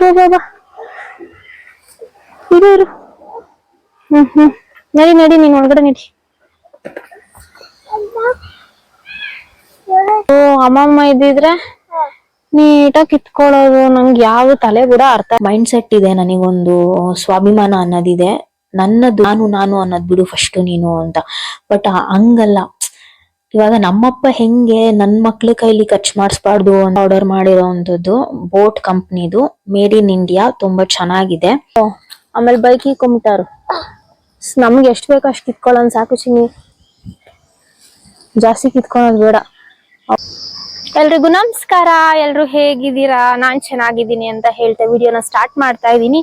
ಬಾ ಇರು ಇರು. ಹ್ಮ್ ಹ್ಮ್. ನಡಿ ನಡಿ, ನೀನ್ ಒಳಗಡೆ ನಡಿ. ಓ, ಅಮ್ಮಮ್ಮ ಇದ್ದಿದ್ರೆ ನೀಟಾಗಿ ಕಿತ್ಕೊಳ್ಳೋದು, ನಂಗೆ ಯಾವ ತಲೆ ಕೂಡ ಅರ್ಥ ಮೈಂಡ್ ಸೆಟ್ ಇದೆ ನನಗೊಂದು ಸ್ವಾಭಿಮಾನ ಅನ್ನೋದಿದೆ. ನನ್ನದು ನಾನು ನಾನು ಅನ್ನೋದ್ ಬಿಡು ಫಸ್ಟ್ ನೀನು ಅಂತ. ಬಟ್ ಹಂಗಲ್ಲ. ಇವಾಗ ನಮ್ಮಪ್ಪ ಹೆಂಗೆ ನನ್ ಮಕ್ಳ ಕೈಲಿ ಖರ್ಚು ಮಾಡಿಸ್ಬಾರ್ದು ಅಂತ ಆರ್ಡರ್ ಮಾಡಿರೋವಂಥದ್ದು ಬೋಟ್ ಕಂಪ್ನಿದು ಮೇಡ್ ಇನ್ ಇಂಡಿಯಾ ತುಂಬಾ ಚೆನ್ನಾಗಿದೆ. ಆಮೇಲೆ ಬೈಕ್ ಇಕ್ಕೊಂಬಿಟ್ಟಾರು ನಮ್ಗೆ ಎಷ್ಟು ಬೇಕು ಅಷ್ಟು ಕಿತ್ಕೊಳ್ಳೋನ್ ಸಾಕು ಚಿನ್ನಿ. ಜಾಸ್ತಿ ಕಿತ್ಕೊಳ್ಳೋದು ಬೇಡ. ಎಲ್ರಿಗೂ ನಮಸ್ಕಾರ. ಎಲ್ರು ಹೇಗಿದ್ದೀರಾ? ನಾನ್ ಚೆನ್ನಾಗಿದ್ದೀನಿ ಅಂತ ಹೇಳ್ತಾ ವಿಡಿಯೋನ ಸ್ಟಾರ್ಟ್ ಮಾಡ್ತಾ ಇದ್ದೀನಿ.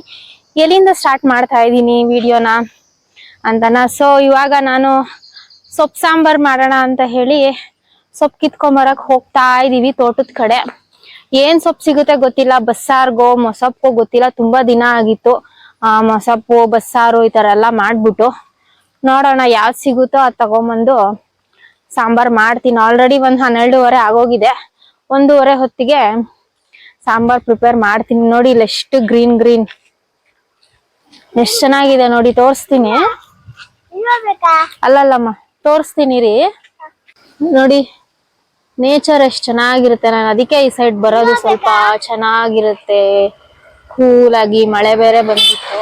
ಎಲ್ಲಿಂದ ಸ್ಟಾರ್ಟ್ ಮಾಡ್ತಾ ಇದ್ದೀನಿ ವಿಡಿಯೋನ? ಅಂತನಾ? ಸೊ ಇವಾಗ ನಾನು ಸೊಪ್ಪು ಸಾಂಬಾರ್ ಮಾಡೋಣ ಅಂತ ಹೇಳಿ ಸೊಪ್ಪು ಕಿತ್ಕೊಂಬರಕ್ ಹೋಗ್ತಾ ಇದೀವಿ ತೋಟದ ಕಡೆ. ಏನ್ ಸೊಪ್ಪು ಸಿಗುತ್ತೆ ಗೊತ್ತಿಲ್ಲ. ಬಸ್ಸಾರ್ಗೋ ಮೊಸಪ್ಪು ಗೊತ್ತಿಲ್ಲ. ತುಂಬಾ ದಿನ ಆಗಿತ್ತು. ಆ ಮೊಸಪ್ಪು ಬಸ್ಸಾರು ಈ ತರ ಎಲ್ಲ ಮಾಡ್ಬಿಟ್ಟು ನೋಡೋಣ ಯಾವ್ದು ಸಿಗುತ್ತೋ ಅದ್ ತಗೊಂಬಂದು ಸಾಂಬಾರ್ ಮಾಡ್ತೀನಿ. ಆಲ್ರೆಡಿ ಒಂದ್ ಹನ್ನೆರಡುವರೆ ಆಗೋಗಿದೆ. ಒಂದೂವರೆ ಹೊತ್ತಿಗೆ ಸಾಂಬಾರ್ ಪ್ರಿಪೇರ್ ಮಾಡ್ತೀನಿ. ನೋಡಿ ಇಲ್ಲಿ ಎಷ್ಟು ಗ್ರೀನ್ ಗ್ರೀನ್ ಎಷ್ಟು ಚೆನ್ನಾಗಿದೆ ನೋಡಿ ತೋರಿಸ್ತೀನಿ. ಅಲ್ಲಲ್ಲಮ್ಮ. ತೋರಿಸ್ತೀನಿ ರೀ ನೋಡಿ ನೇಚರ್ ಎಷ್ಟ್ ಚೆನ್ನಾಗಿರುತ್ತೆ. ನಾನು ಅದಕ್ಕೆ ಈ ಸೈಡ್ ಬರೋದು ಸ್ವಲ್ಪ ಚೆನ್ನಾಗಿರುತ್ತೆ. ಕೂಲ್ ಆಗಿ ಮಳೆ ಬೇರೆ ಬಂದಿತ್ತು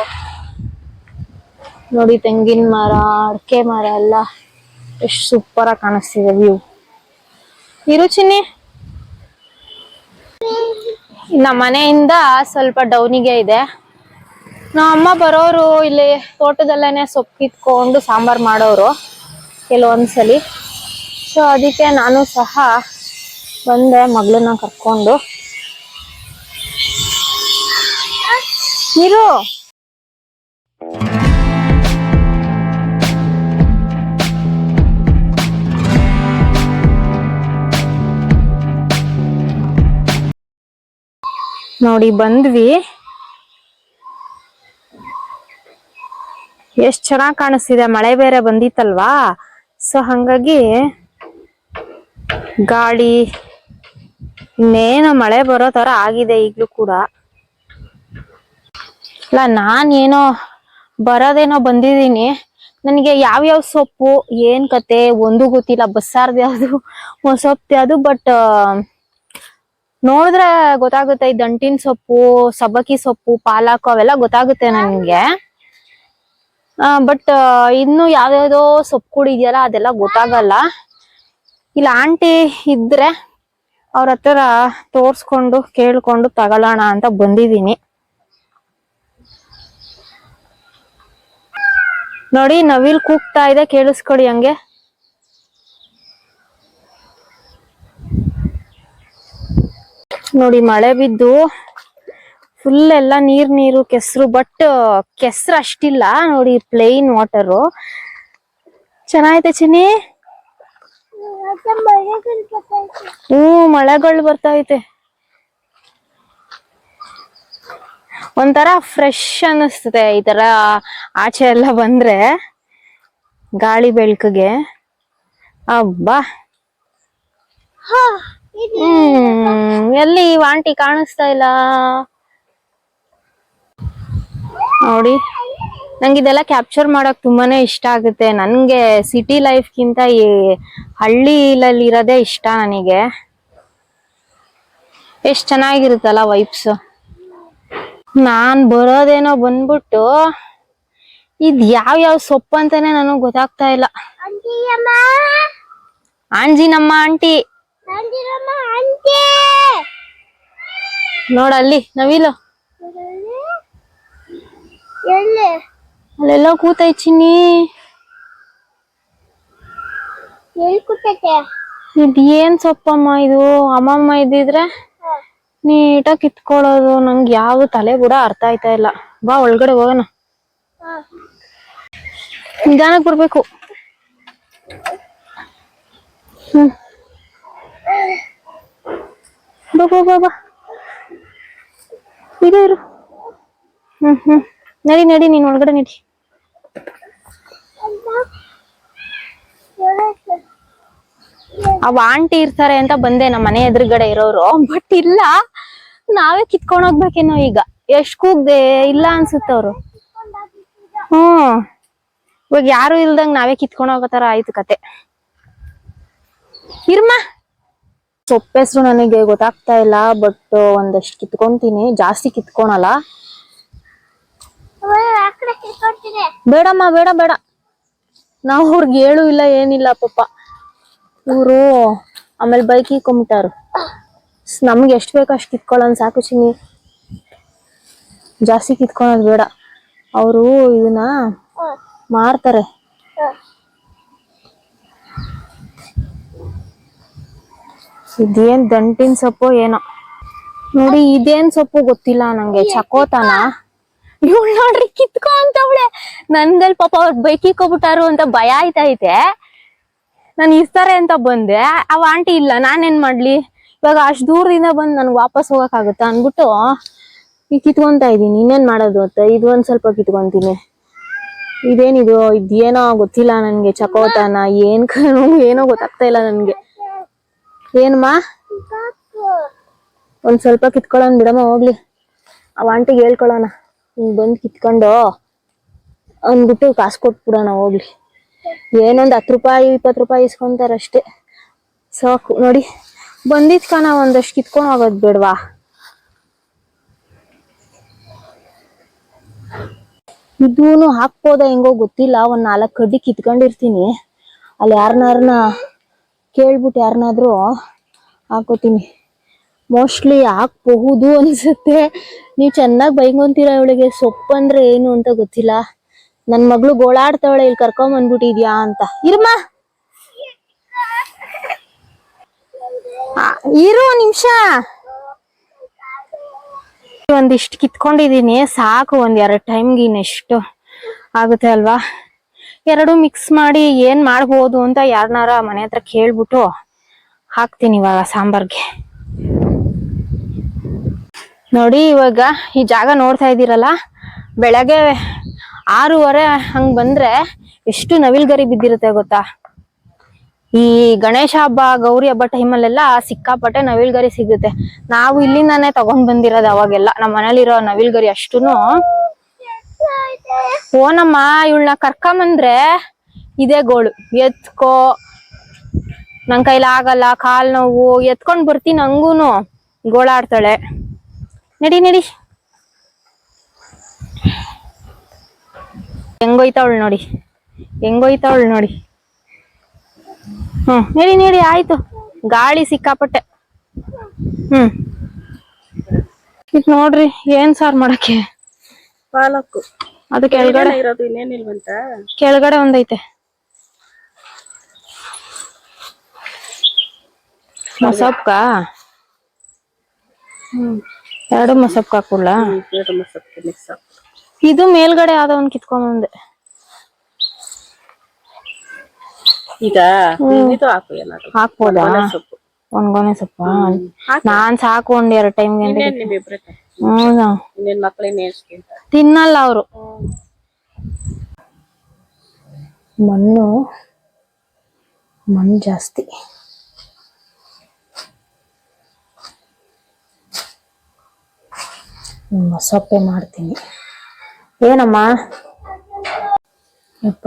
ನೋಡಿ ತೆಂಗಿನ ಮರ ಅಡಕೆ ಮರ ಎಲ್ಲ ಎಷ್ಟು ಸೂಪರ್ ಆಗಿ ಕಾಣಿಸ್ತಿದೆ ವ್ಯೂ ಇರು ಚಿನ್ನಿ. ನಮ್ಮ ಮನೆಯಿಂದ ಸ್ವಲ್ಪ ಡೌನಿಗೆ ಇದೆ. ನಮ್ಮ ಅಮ್ಮ ಬರೋರು ಇಲ್ಲಿ ತೋಟದಲ್ಲೇನೆ ಸೊಪ್ಪು ಕಿತ್ಕೊಂಡು ಸಾಂಬಾರ್ ಮಾಡೋರು. ಕೆಲವೊಂದ್ಸಲಿ. ಸೊ ಅದಕ್ಕೆ ನಾನು ಸಹ ಬಂದೆ ಮಗಳನ್ನ ಕರ್ಕೊಂಡು. ನೀರು ನೋಡಿ, ಬಂದ್ವಿ. ಎಷ್ಟ್ ಚೆನ್ನಾಗ್ ಕಾಣಿಸ್ತಿದೆ, ಮಳೆ ಬೇರೆ ಬಂದಿತ್ತಲ್ವಾ? ಸೊ ಹಂಗಾಗಿ ಗಾಳಿ, ಇನ್ನೇನು ಮಳೆ ಬರೋ ತರ ಆಗಿದೆ ಈಗಲೂ ಕೂಡ. ಅಲ್ಲ, ನಾನೇನೋ ಬರೋದೇನೋ ಬಂದಿದ್ದೀನಿ. ನನಗೆ ಯಾವ್ಯಾವ ಸೊಪ್ಪು, ಏನ್ ಕತೆ, ಒಂದು ಗೊತ್ತಿಲ್ಲ, ಬಸ್ಸಾರ್ದು ಯಾವ್ದು ಸೊಪ್ಪು ಯಾವುದು, ಬಟ್ ನೋಡಿದ್ರೆ ಗೊತ್ತಾಗುತ್ತೆ, ಈ ದಂಟಿನ ಸೊಪ್ಪು, ಸಬ್ಬಕ್ಕಿ ಸೊಪ್ಪು, ಪಾಲಕ್ ಅವೆಲ್ಲ ಗೊತ್ತಾಗುತ್ತೆ ನನ್ಗೆ. ಬಟ್ ಇನ್ನು ಯಾವ್ಯಾವ್ದೋ ಸೊಪ್ಪುಗಳು ಇದೆಯಲ್ಲ, ಅದೆಲ್ಲ ಗೊತ್ತಾಗಲ್ಲ. ಇಲ್ಲ, ಆಂಟಿ ಇದ್ರೆ ಅವ್ರ ಹತ್ರ ತೋರ್ಸ್ಕೊಂಡು, ಕೇಳ್ಕೊಂಡು ತಗೊಳ್ಳೋಣ ಅಂತ ಬಂದಿದೀನಿ ನೋಡಿ, ನವಿಲ್ ಕೂಗ್ತಾ ಇದೆ, ಕೇಳಿಸ್ಕೊಡಿ ಹಂಗೆ. ನೋಡಿ, ಮಳೆ ಬಿದ್ದು ಫುಲ್ ಎಲ್ಲ ನೀರ್, ನೀರು, ಕೆಸರು ಬಟ್ ಕೆಸರು ಅಷ್ಟಿಲ್ಲ. ನೋಡಿ ಪ್ಲೇನ್ ವಾಟರು ಚೆನ್ನಾಗೈತೆ ಚಿನ್ನಿ? ಹ್ಮ್ ಮಳೆಗಳು ಐತೆ ಒಂಥರ ಫ್ರೆಶ್ ಅನ್ನಿಸ್ತದೆ ಈ ತರ ಆಚೆ ಎಲ್ಲ ಬಂದ್ರೆ. ಗಾಳಿ ಬೆಳಕಿಗೆ. ಅಬ್ಬಾ. ಹ್ಮ್, ಎಲ್ಲಿ ವಾಂಟಿ ಕಾಣಿಸ್ತಾ ಇಲ್ಲ? ನೋಡಿ. ನಂಗೆ ಇದೆಲ್ಲ ಕ್ಯಾಪ್ಚರ್ ಮಾಡೋಕ್ ತುಂಬಾನೇ ಇಷ್ಟ ಆಗುತ್ತೆ. ನನಗೆ ಸಿಟಿ ಲೈಫ್ಗಿಂತ ಈ ಹಳ್ಳಿಲಲ್ಲಿ ಇರೋದೇ ಇಷ್ಟ ನನಗೆ. ಎಷ್ಟ್ ಚೆನ್ನಾಗಿರುತ್ತಲ್ಲ ವೈಬ್ಸ್ ನಾನ್ ಬರೋದೇನೋ ಬಂದ್ಬಿಟ್ಟು ಇದ್ ಯಾವ ಯಾವ ಸೊಪ್ಪು ಅಂತಾನೆ ನನಗೆ ಗೊತ್ತಾಗ್ತಾ ಇಲ್ಲ. ಆಂಜಿ ನಮ್ಮ ಆಂಟಿ. ನೋಡಲ್ಲಿ ನವಿಲು ಅಲ್ಲೆಲ್ಲ ಕೂತೈಚಿನಿ ಎಲ್ಲಿ ಕೂತೈತೆ? ಇದು ಏನ್ ಸೊಪ್ಪಮ್ಮ ಇದು? ಅಮ್ಮಮ್ಮ ಇದ್ದಿದ್ರೆ ನೀಟಾಗಿ ಕಿತ್ಕೊಳ್ಳೋದು. ನಂಗೆ ಯಾವ ತಲೆ ಕೂಡ ಅರ್ಥ ಆಯ್ತಾ ಇಲ್ಲ. ಬಾ ಒಳಗಡೆ ಹೋಗೋಣ. ನಿಧಾನಕ್ ಬರ್ಬೇಕು. ಹ್ಮ್. ಬಾ ಬಾ ಬಾ ಬಾ. ಇರು. ಹ್ಮ್ ಹ್ಮ್. ನಡಿ ನಡಿ, ನೀನ್ ಒಳಗಡೆ ನಡಿ. ಅವ ಆಂಟಿ ಇರ್ತಾರೆ ಅಂತ ಬಂದೆ ನಮ್ಮ ಮನೆ ಎದುರುಗಡೆ ಇರೋರು. ಬಟ್ ಇಲ್ಲ, ನಾವೇ ಕಿತ್ಕೊಂಡ್ ಹೋಗ್ಬೇಕೇನೋ ಈಗ. ಎಷ್ಟ್ ಕೂಗ್ದೆ, ಇಲ್ಲ ಅನ್ಸುತ್ತ ಅವ್ರು. ಹ್ಮ್ ಇವಾಗ ಯಾರು ಇಲ್ದಂಗ್ ನಾವೇ ಕಿತ್ಕೊಂಡ್ ಹೋಗೋತರ ಆಯ್ತು ಕತೆ. ಇರ್ಮ. ಸೊಪ್ಪೆಸ್ರು ನನಗೆ ಗೊತ್ತಾಗ್ತಾ ಇಲ್ಲ ಬಟ್ ಒಂದಷ್ಟು ಕಿತ್ಕೊಂತೀನಿ. ಜಾಸ್ತಿ ಕಿತ್ಕೊಳಲ್ಲ. ಬೇಡಮ್ಮ, ಬೇಡ ಬೇಡ. ನಾವು ಅವ್ರಿಗೆ ಹೇಳು ಇಲ್ಲ, ಏನಿಲ್ಲ ಪಾಪ. ಇವರು ಆಮೇಲೆ ಬೈಕ್ ಇಕ್ಕೊಂಬಿಟ್ಟಾರು ನಮ್ಗೆ ಎಷ್ಟು ಬೇಕು ಅಷ್ಟು ಕಿತ್ಕೊಳ್ಳೋನ್ ಸಾಕು ಚಿನ್ನಿ. ಜಾಸ್ತಿ ಕಿತ್ಕೊಳೋದು ಬೇಡ. ಅವರು ಇದನ್ನ ಮಾರ್ತಾರೆ. ಇದೇನ್ ದಂಟಿನ ಸೊಪ್ಪು ಏನೋ. ನೋಡಿ, ಇದೇನ್ ಸೊಪ್ಪು ಗೊತ್ತಿಲ್ಲ ನಂಗೆ, ಚಕೋತನ? ಇವಳು ನೋಡ್ರಿ ಅಂತ ಅವಳೆ ನನ್ಗಲ್ ಪಾಪ ಅವ್ರ ಬೈಕ್ ಇಕ್ಕೊಬಿಟ್ಟಾರು ಅಂತ ಭಯ ಆಯ್ತೈತೆ ನಾನು ಇಸ್ತಾರೆ ಅಂತ ಬಂದೆ. ಅವ ಆಂಟಿ ಇಲ್ಲ, ನಾನೇನ್ ಮಾಡ್ಲಿ? ಇವಾಗ ಅಷ್ಟು ದೂರದಿಂದ ಬಂದ್ ನನ್ಗೆ ವಾಪಸ್ ಹೋಗಕ್ ಅನ್ಬಿಟ್ಟು ಈ ಕಿತ್ಕೊಂತ ಇದೀನಿ, ಇನ್ನೇನ್ ಮಾಡೋದು ಅಂತ ಇದು ಒಂದ್ ಸ್ವಲ್ಪ ಕಿತ್ಕೊಂತೀನಿ. ಇದೇನಿದು? ಇದೇನೋ ಗೊತ್ತಿಲ್ಲ ನನ್ಗೆ ಚಕೋತನ, ಏನ್ ಏನೋ ಗೊತ್ತಾಗ್ತಾ ಇಲ್ಲ ನನ್ಗೆ. ಏನಮ್ಮ ಒಂದ್ ಸ್ವಲ್ಪ ಕಿತ್ಕೊಳ್ಳೋಣ ಬಿಡಮ್ಮ, ಹೋಗ್ಲಿ. ಅವ ಆಂಟಿಗೆ ಹೇಳ್ಕೊಳ್ಳೋಣ. ಹಿಂಗ್ ಬಂದ್ ಕಿತ್ಕೊಂಡು, ಅಂದ್ಬಿಟ್ಟು ಕಾಸು ಕೊಟ್ಬಿಡೋಣ, ಹೋಗ್ಲಿ. ಏನೊಂದ್ ಹತ್ತು ರೂಪಾಯಿ, ಇಪ್ಪತ್ತು ರೂಪಾಯಿ ಇಸ್ಕೊಂತಾರಷ್ಟೇ. ಸಾಕು, ನೋಡಿ. ಬಂದಿದ್ ಕಣ, ಒಂದಷ್ಟು ಕಿತ್ಕೊಂಡ್ ಹೋಗೋದ್ ಬೇಡವಾ? ಇದೂನು ಹಾಕ್ಬೋದ ಹೆಂಗೋ ಗೊತ್ತಿಲ್ಲ, ಒಂದ್ ನಾಲ್ಕು ಕಡ್ಡಿ ಕಿತ್ಕೊಂಡಿರ್ತೀನಿ. ಅಲ್ಲಿ ಯಾರನ್ನಾರನ್ನ ಕೇಳ್ಬಿಟ್ಟು ಯಾರನ್ನಾದ್ರೂ ಹಾಕೋತೀನಿ. ಮೋಸ್ಟ್ಲಿ ಹಾಕ್ಬಹುದು ಅನ್ಸುತ್ತೆ. ನೀವು ಚೆನ್ನಾಗಿ ಬೈಗೊಂತೀರ ಇವಳಿಗೆ ಸೊಪ್ಪಂದ್ರೆ ಏನು ಅಂತ ಗೊತ್ತಿಲ್ಲ. ನನ್ ಮಗಳು ಗೋಳಾಡ್ತಾವಳೆ ಇಲ್ಲಿ ಕರ್ಕೊಂಡ್ ಬಂದ್ಬಿಟ್ಟಿದ್ಯಾ ಅಂತ ಇರಮ್ಮ ಇರು ನಿಮಿಷ. ಒಂದಿಷ್ಟು ಕಿತ್ಕೊಂಡಿದೀನಿ, ಸಾಕು ಒಂದ್ ಎರಡ್ ಟೈಮ್ಗೆ ಇನ್ನೆಷ್ಟು ಆಗುತ್ತೆ ಅಲ್ವಾ? ಎರಡು ಮಿಕ್ಸ್ ಮಾಡಿ ಏನ್ ಮಾಡ್ಬೋದು ಅಂತ ಯಾರನಾರ ಮನೆ ಹತ್ರ ಕೇಳ್ಬಿಟ್ಟು ಹಾಕ್ತೀನಿ ಇವಾಗ ಸಾಂಬಾರ್ಗೆ. ನೋಡಿ ಇವಾಗ ಈ ಜಾಗ ನೋಡ್ತಾ ಇದ್ದೀರಲ್ಲ? ಬೆಳಗ್ಗೆ ಆರೂವರೆ ಹಂಗ್ ಬಂದ್ರೆ ಎಷ್ಟು ನವಿಲ್ಗರಿ ಬಿದ್ದಿರುತ್ತೆ ಗೊತ್ತಾ? ಈ ಗಣೇಶ ಹಬ್ಬ, ಗೌರಿ ಹಬ್ಬ ಟೈಮಲ್ಲೆಲ್ಲ ಸಿಕ್ಕಾಪಟ್ಟೆ ನವಿಲ್ಗರಿ ಸಿಗುತ್ತೆ. ನಾವು ಇಲ್ಲಿಂದಾನೆ ತಗೊಂಡ್ ಬಂದಿರೋದು ಅವಾಗೆಲ್ಲ. ನಮ್ಮ ಮನೇಲಿರೋ ನವಿಲ್ಗರಿ ಅಷ್ಟುನು. ಓನಮ್ಮ, ಇವಳನ್ನ ಕರ್ಕೊಂಬಂದ್ರೆ ಇದೇ ಗೋಳು. ಎತ್ಕೋ. ನನ್ ಕೈಲಾಗಲ್ಲ ಕಾಲ್ ನೋವು, ಎತ್ಕೊಂಡ್ ಬರ್ತೀನಿ ಹಂಗೂನು. ಗೋಳಾಡ್ತಾಳೆ. ನಡಿ ನಡಿ. ಹೆಂಗೋಯ್ತಾವಳು ನೋಡಿ. ಹೆಂಗೋಯ್ತಾವಳು ನೋಡಿ. ಹ್ಮ್ ನಡಿ ನಡಿ ಆಯ್ತು. ಗಾಳಿ ಸಿಕ್ಕಾಪಟ್ಟೆ. ಹ್ಮ್. ಇದ್ ನೋಡ್ರಿ ಏನ್ ಸಾರ್ ಮಾಡಕ್ಕೆ? ಪಾಲಕ್ಕು. ಅದು ಕೆಳಗಡೆ ಇರೋದು ಇನ್ನೇನಿಲ್ವಂತ? ಕೆಳಗಡೆ ಒಂದೈತೆ. ಮಸಪ್ಕ? ಹ್ಮ್. ಎರಡು ಮಸಪ್ಕ ಹಾಕೊಳ್ಳ ಎರಡು ಮಿಕ್ಸ್ ಇದು ಮೇಲ್ಗಡೆ ಆದ ಒಂದ್ ಕಿತ್ಕೊಂಬಂದೆ. ಈಗ ಇದು ಹಾಕು ಏನಾದ್ರು. ಹಾಕ್ಬೋದಾ? ಒಣ ಸೊಪ್ಪು. ಒಣಗೊನೆ ಸೊಪ್ಪ. ನಾನ್ ಸಾಕು ಒಂದ್ ಎರಡ್ ಟೈಮ್ ಹೌದಾ? ಮಕ್ಳೇನ್ ತಿನ್ನಲ್ಲ ಅವರು. ಮಣ್ಣು ಮಣ್ಣು ಜಾಸ್ತಿ. ಮಸಪ್ಪೆ ಮಾಡ್ತೀನಿ. ಏನಮ್ಮ? ಯಪ್ಪ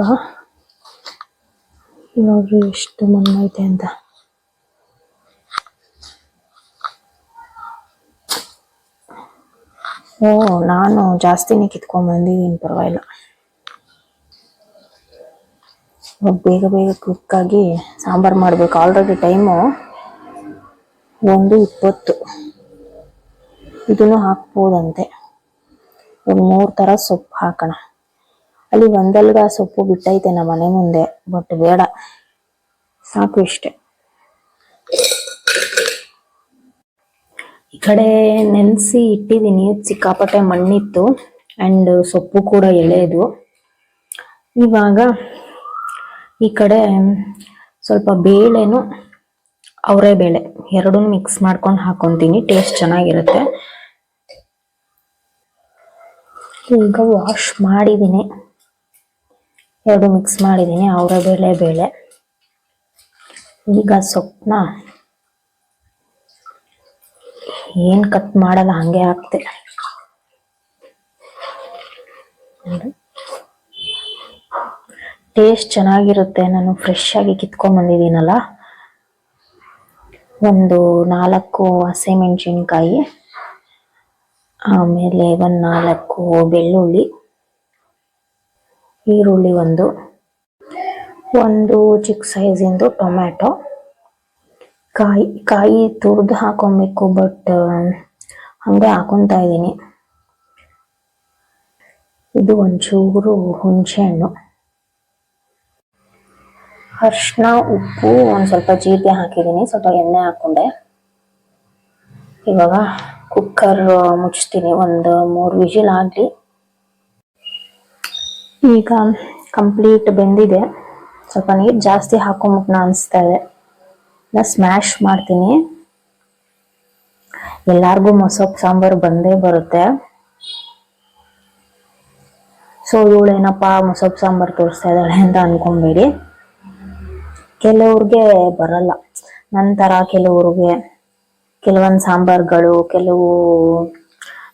ನೋಡ್ರಿ ಎಷ್ಟು ಮಣ್ಣೈತೆ ಅಂತ. ಓ, ನಾನು ಜಾಸ್ತಿನೇ ಕಿತ್ಕೊಂಡ್ ಬಂದಿದ್ದೀನಿ, ಪರವಾಗಿಲ್ಲ. ಬೇಗ ಬೇಗ ಕ್ವಿಕ್ ಆಗಿ ಸಾಂಬಾರ್ ಮಾಡ್ಬೇಕು. ಆಲ್ರೆಡಿ ಟೈಮು ಒಂದು ಇಪ್ಪತ್ತು. ಇದನ್ನು ಹಾಕ್ಬೋದಂತೆ. ಒಂದು ಮೂರು ಥರ ಸೊಪ್ಪು ಹಾಕೋಣ. ಅಲ್ಲಿ ಒಂದಲ್ಗ ಸೊಪ್ಪು ಬಿಟ್ಟೈತೆ ನಮ್ಮ ಮನೆ ಮುಂದೆ, ಬಟ್ ಬೇಡ. ಸಾಕು ಇಷ್ಟೆ. ಈ ಕಡೆ ನೆನೆಸಿ ಇಟ್ಟಿದ್ದೀನಿ, ಸಿಕ್ಕಾಪಟ್ಟೆ ಮಣ್ಣಿತ್ತು, ಅಂಡ್ ಸೊಪ್ಪು ಕೂಡ ಎಳೆದು. ಇವಾಗ ಈ ಕಡೆ ಸ್ವಲ್ಪ ಬೇಳೆನು ಅವರೇ ಬೇಳೆ ಎರಡೂ ಮಿಕ್ಸ್ ಮಾಡ್ಕೊಂಡು ಹಾಕೊತೀನಿ, ಟೇಸ್ಟ್ ಚೆನ್ನಾಗಿರುತ್ತೆ. ಈಗ ವಾಶ್ ಮಾಡಿದ್ದೀನಿ. ಎರಡು ಮಿಕ್ಸ್ ಮಾಡಿದ್ದೀನಿ, ಅವರ ಬೇಳೆ ಬೇಳೆ. ಈಗ ಸೊಪ್ಪನ್ನ ಏನು ಕಟ್ ಮಾಡಲ್ಲ, ಹಂಗೆ ಹಾಕ್ತೆ. ಟೇಸ್ಟ್ ಚೆನ್ನಾಗಿರುತ್ತೆ, ನಾನು ಫ್ರೆಶ್ ಆಗಿ ಕಿತ್ಕೊಂಡ್ಬಂದಿದ್ದೀನಲ್ಲ ಒಂದು ನಾಲ್ಕು ಹಸಿಮೆಣಸಿನ್ಕಾಯಿ ಆಮೇಲೆ ಒಂದು ನಾಲ್ಕು ಬೆಳ್ಳುಳ್ಳಿ, ಈರುಳ್ಳಿ ಒಂದು ಒಂದು ಚಿಕ್ಕ ಸೈಜಿಂದು ಟೊಮ್ಯಾಟೊ. ಕಾಯಿ ಕಾಯಿ ತುರಿದು ಹಾಕೊಬೇಕು ಬಟ್ ಹಂಗೆ ಹಾಕೊಂತ ಇದ್ದೀನಿ. ಇದು ಒಂಚೂರು ಹುಣಸೆಹಣ್ಣು ಅರ್ಶಿನ ಉಪ್ಪು, ಒಂದು ಸ್ವಲ್ಪ ಜೀರಿಗೆ ಹಾಕಿದ್ದೀನಿ, ಸ್ವಲ್ಪ ಎಣ್ಣೆ ಹಾಕೊಂಡೆ. ಇವಾಗ ಕುಕ್ಕರ್ ಮುಚ್ತೀನಿ ಒಂದು ಮೂರು ವಿಜಿಲ್ ಆಗಲಿ. ಈಗ ಕಂಪ್ಲೀಟ್ ಬೆಂದಿದೆ. ಸ್ವಲ್ಪ ನೀರು ಜಾಸ್ತಿ ಹಾಕೊಂಬಿಟ್ನ ಅನಿಸ್ತಾ ಇದೆ. ನಾ ಸ್ಮ್ಯಾಶ್ ಮಾಡ್ತೀನಿ. ಎಲ್ಲಾರ್ಗೂ ಮೊಸಪ್, ಸಾಂಬಾರು ಬಂದೇ ಬರುತ್ತೆ. ಸೊ ಇವಳೇನಪ್ಪ ಮೊಸಪ್, ಸಾಂಬಾರು ತೋರಿಸ್ತಾ ಇದ್ದಾಳೆ ಅಂತ ಅನ್ಕೊಂಬೇಡಿ. ಕೆಲವ್ರಿಗೆ ಬರಲ್ಲ. ನಂತರ ಕೆಲವ್ರಿಗೆ ಕೆಲವೊಂದು ಸಾಂಬಾರ್ಗಳು, ಕೆಲವು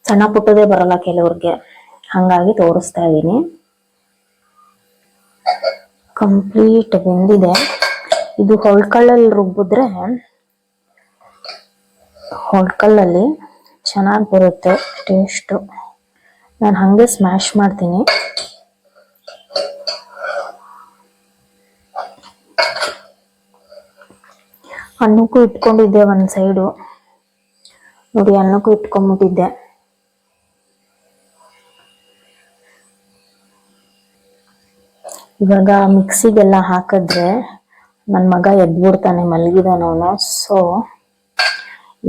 ಸಣ್ಣ ಪುಟ್ಟದೇ ಬರಲ್ಲ ಕೆಲವ್ರಿಗೆ. ಹಂಗಾಗಿ ತೋರಿಸ್ತಾ ಇದ್ದೀನಿ. ಕಂಪ್ಲೀಟ್ ಬೆಂದಿದೆ. ಇದು ಹೊಳ್ಕಲ್ಲಲ್ಲಿ ರುಬ್ಬಿದ್ರೆ ಹೊಳ್ಕಲ್ಲಲ್ಲಿ ಚೆನ್ನಾಗಿ ಬರುತ್ತೆ ಟೇಸ್ಟು ನಾನು ಹಾಗೆ ಸ್ಮ್ಯಾಶ್ ಮಾಡ್ತೀನಿ. ಅನ್ನಕ್ಕೂ ಇಟ್ಕೊಂಡಿದ್ದೆ ಒಂದು ಸೈಡು ನೋಡಿ, ಅನ್ನಕ್ಕೂ ಇಟ್ಕೊಂಬಿಟ್ಟಿದ್ದೆ. ಇವಾಗ ಮಿಕ್ಸಿಗೆಲ್ಲ ಹಾಕಿದ್ರೆ ನನ್ನ ಮಗ ಎದ್ಬಿಡ್ತಾನೆ ಮಲಗಿದಾನವನು ಸೊ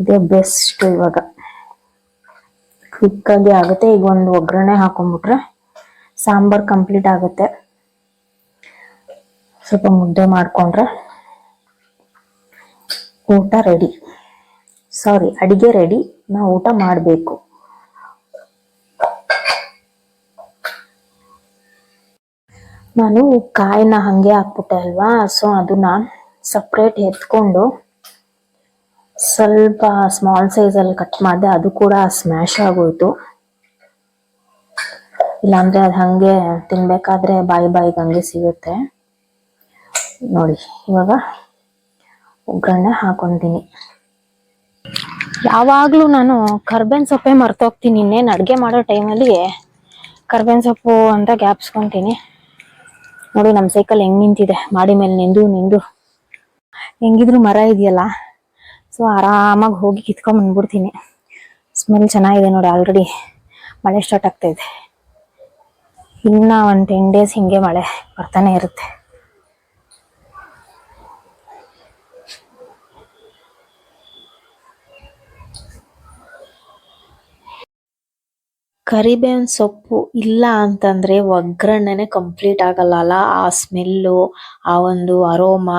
ಇದೇ ಬೆಸ್ಟ್ ಇವಾಗ. ಕ್ವಿಕ್ ಆಗಿ ಆಗುತ್ತೆ. ಈಗ ಒಂದು ಒಗ್ಗರಣೆ ಹಾಕೊಂಡ್ಬಿಟ್ರೆ ಸಾಂಬಾರ್ ಕಂಪ್ಲೀಟ್ ಆಗುತ್ತೆ. ಸ್ವಲ್ಪ ಮುದ್ದೆ ಮಾಡ್ಕೊಂಡ್ರೆ ಊಟ ರೆಡಿ ಸಾರಿ ಅಡಿಗೆ ರೆಡಿ ನಾವು ಊಟ ಮಾಡಬೇಕು. ನಾನು ಕಾಯಿನ ಹಂಗೆ ಹಾಕ್ಬಿಟ್ಟೆ ಅಲ್ವಾ? ಸೊ ಅದನ್ನ ಸಪ್ರೇಟ್ ಎತ್ಕೊಂಡು ಸ್ವಲ್ಪ ಸ್ಮಾಲ್ ಸೈಜಲ್ಲಿ ಕಟ್ ಮಾಡಿದೆ. ಅದು ಕೂಡ ಸ್ಮ್ಯಾಶ್ ಆಗೋಯ್ತು. ಇಲ್ಲಾಂದ್ರೆ ಅದು ಹಾಗೆ ತಿನ್ಬೇಕಾದ್ರೆ ಬಾಯಿ ಬಾಯಿಗೆ ಹಂಗೆ ಸಿಗುತ್ತೆ. ನೋಡಿ, ಇವಾಗ ಒಗ್ಗರಣೆ ಹಾಕೊಂತೀನಿ. ಯಾವಾಗಲೂ ನಾನು ಕರ್ಬೇನ್ ಸೊಪ್ಪೆ ಮರ್ತೋಗ್ತೀನಿ. ಇನ್ನೇನು ಅಡುಗೆ ಮಾಡೋ ಟೈಮಲ್ಲಿ ಕರ್ಬೇನ್ ಸೊಪ್ಪು ಅಂತ ಗ್ಯಾಪ್ಸ್ಕೊಂತೀನಿ. ನೋಡಿ ನಮ್ಮ ಸೈಕಲ್ ಹೆಂಗ್ ನಿಂತಿದೆ. ಮಾಡಿ ಮೇಲೆ ನಿಂದು ನಿಂದು. ಹೆಂಗಿದ್ರು ಮರ ಇದೆಯಲ್ಲ ಸೊ ಆರಾಮಾಗಿ ಹೋಗಿ ಕಿತ್ಕೊಂಡ್ ಬಂದ್ಬಿಡ್ತೀನಿ. ಸ್ಮೆಲ್ ಚೆನ್ನಾಗಿದೆ ನೋಡಿ ಆಲ್ರೆಡಿ ಮಳೆ ಸ್ಟಾರ್ಟ್ ಆಗ್ತಾ ಇದೆ. ಇನ್ನ ಒಂದು ಟೆನ್ ಡೇಸ್ ಹಿಂಗೆ ಮಳೆ ಬರ್ತಾನೆ ಇರುತ್ತೆ. ಕರಿಬೇವಿನ ಸೊಪ್ಪು ಇಲ್ಲ ಅಂತಂದ್ರೆ ಒಗ್ಗರಣೆನೆ ಕಂಪ್ಲೀಟ್ ಆಗಲ್ಲ ಅಲ್ಲ. ಆ ಸ್ಮೆಲ್ಲು ಆ ಒಂದು ಅರೋಮಾ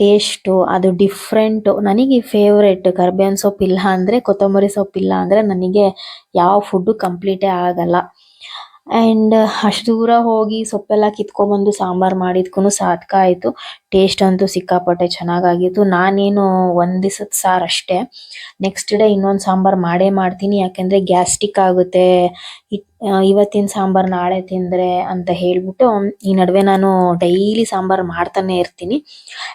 ಟೇಸ್ಟು ಅದು ಡಿಫ್ರೆಂಟು ನನಗೆ ಫೇವ್ರೆಟ್ ಕರಿಬೇವಿನ ಸೊಪ್ಪು ಇಲ್ಲ ಅಂದರೆ, ಕೊತ್ತಂಬರಿ ಸೊಪ್ಪು ಇಲ್ಲ ಅಂದರೆ ನನಗೆ ಯಾವ ಫುಡ್ಡು ಕಂಪ್ಲೀಟೇ ಆಗಲ್ಲ. ಆ್ಯಂಡ್ ಅಷ್ಟು ದೂರ ಹೋಗಿ ಸೊಪ್ಪೆಲ್ಲ ಕಿತ್ಕೊಂಬಂದು ಸಾಂಬಾರು ಮಾಡಿದ್ಕೂ ಸಾಧಕ ಆಯಿತು. ಟೇಸ್ಟ್ ಅಂತೂ ಸಿಕ್ಕಾಪಟ್ಟೆ ಚೆನ್ನಾಗಾಗಿತ್ತು. ನಾನೇನು ಒಂದು ದಿವಸದ ಸಾರು ಅಷ್ಟೇ. ನೆಕ್ಸ್ಟ್ ಡೇ ಇನ್ನೊಂದು ಸಾಂಬಾರು ಮಾಡೇ ಮಾಡ್ತೀನಿ. ಯಾಕೆಂದರೆ ಗ್ಯಾಸ್ಟಿಕ್ ಆಗುತ್ತೆ. ಇವತ್ತಿನ ಸಾಂಬಾರು ನಾಳೆ ತಿಂದರೆ ಅಂತ ಹೇಳಿಬಿಟ್ಟು ಈ ನಡುವೆ ನಾನು ಡೈಲಿ ಸಾಂಬಾರು ಮಾಡ್ತಾನೆ ಇರ್ತೀನಿ.